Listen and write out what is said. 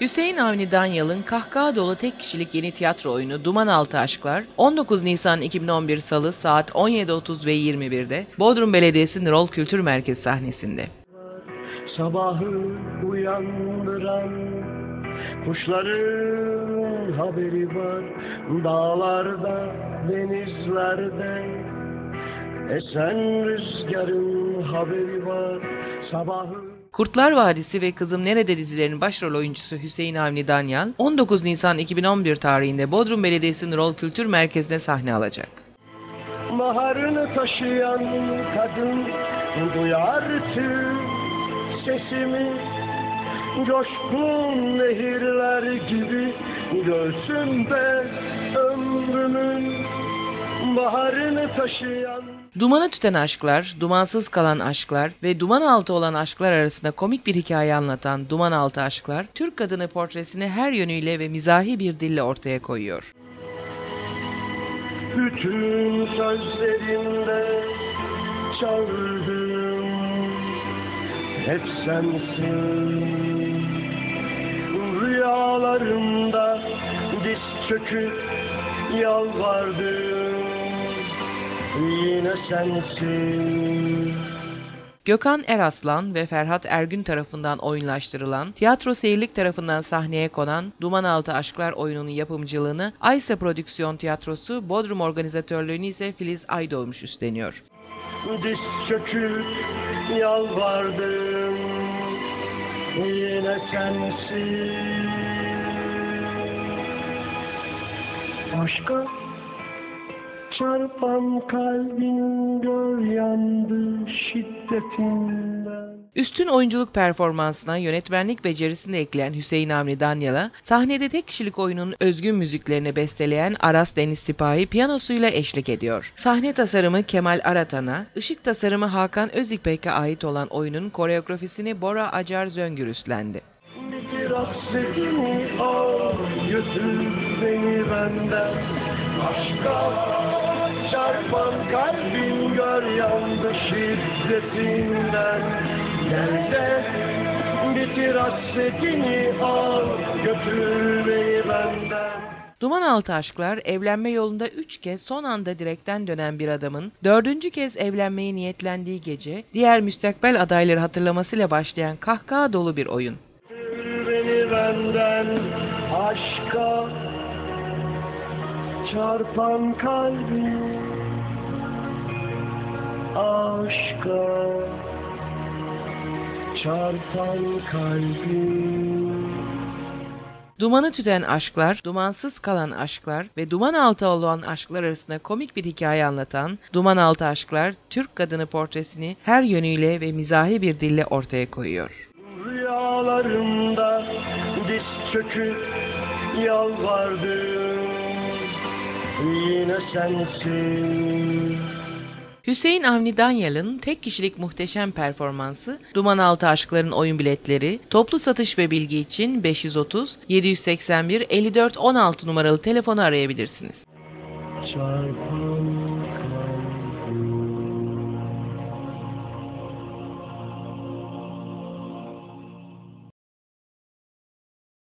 Hüseyin Avni Danyal'ın kahkaha dolu tek kişilik yeni tiyatro oyunu Duman Altı Aşklar 19 Nisan 2011 Salı saat 17.30 ve 21'de Bodrum Belediyesi Nurol Kültür Merkezi sahnesinde. Sabahı uyandıran kuşların haberi var Dağlarda, denizlerde esen rüzgarın haberi var Sabahı Kurtlar Vadisi ve Kızım Nerede dizilerinin başrol oyuncusu Hüseyin Avni Danyal 19 Nisan 2011 tarihinde Bodrum Belediyesi Nurol Kültür Merkezi'ne sahne alacak. Baharını taşıyan kadın duyar tüm sesimi Coşkun nehirler gibi göğsümde ömrümün baharını taşıyan Dumanı tüten aşklar, dumansız kalan aşklar ve duman altı olan aşklar arasında komik bir hikaye anlatan Duman Altı Aşklar, Türk kadını portresini her yönüyle ve mizahi bir dille ortaya koyuyor. Bütün sözlerimde çağırdım. Hep sensin. Rüyalarımda diz çöküp yalvardım Yine sensin. Gökhan Eraslan ve Ferhat Ergün tarafından oyunlaştırılan, Tiyatro Seyirlik tarafından sahneye konan Duman Altı Aşklar oyununun yapımcılığını Aysa Prodüksiyon Tiyatrosu, Bodrum organizatörlüğünü ise Filiz Aydoğmuş üstleniyor. Diz çöküp yalvardım. Yine sensin. Aşka çarpan kalbin gör yandı şiddetinden Üstün oyunculuk performansına yönetmenlik becerisini ekleyen Hüseyin Avni Danyal'a sahnede tek kişilik oyunun özgün müziklerini besteleyen Aras Deniz Sipahi piyanosuyla eşlik ediyor. Sahne tasarımı Kemal Aratan'a, ışık tasarımı Hakan Özikbek'e ait olan oyunun koreografisini Bora Acar Zöngür üstlendi. Hasretini al götür beni benden Aşka çarpan kalbin gör yandı şiddetinden. Gel de bitir hasretini al götür beni benden. Duman Altı Aşklar evlenme yolunda üç kez son anda direkten dönen bir adamın dördüncü kez evlenmeye niyetlendiği gece diğer müstakbel adayları hatırlamasıyla başlayan kahkaha dolu bir oyun. Beni benden aşka çarpan kalbin aşka çarpan kalbin Dumanı tüten aşklar, dumansız kalan aşklar ve duman altı olan aşklar arasında komik bir hikaye anlatan Duman Altı Aşklar, Türk kadını portresini her yönüyle ve mizahi bir dille ortaya koyuyor. Rüyalarımda diz çöküp yalvardım Yine sensin Hüseyin Avni Danyal'ın tek kişilik muhteşem performansı, Duman Altı Aşkların oyun biletleri, toplu satış ve bilgi için 530 781 54 16 numaralı telefonu arayabilirsiniz. Çarpan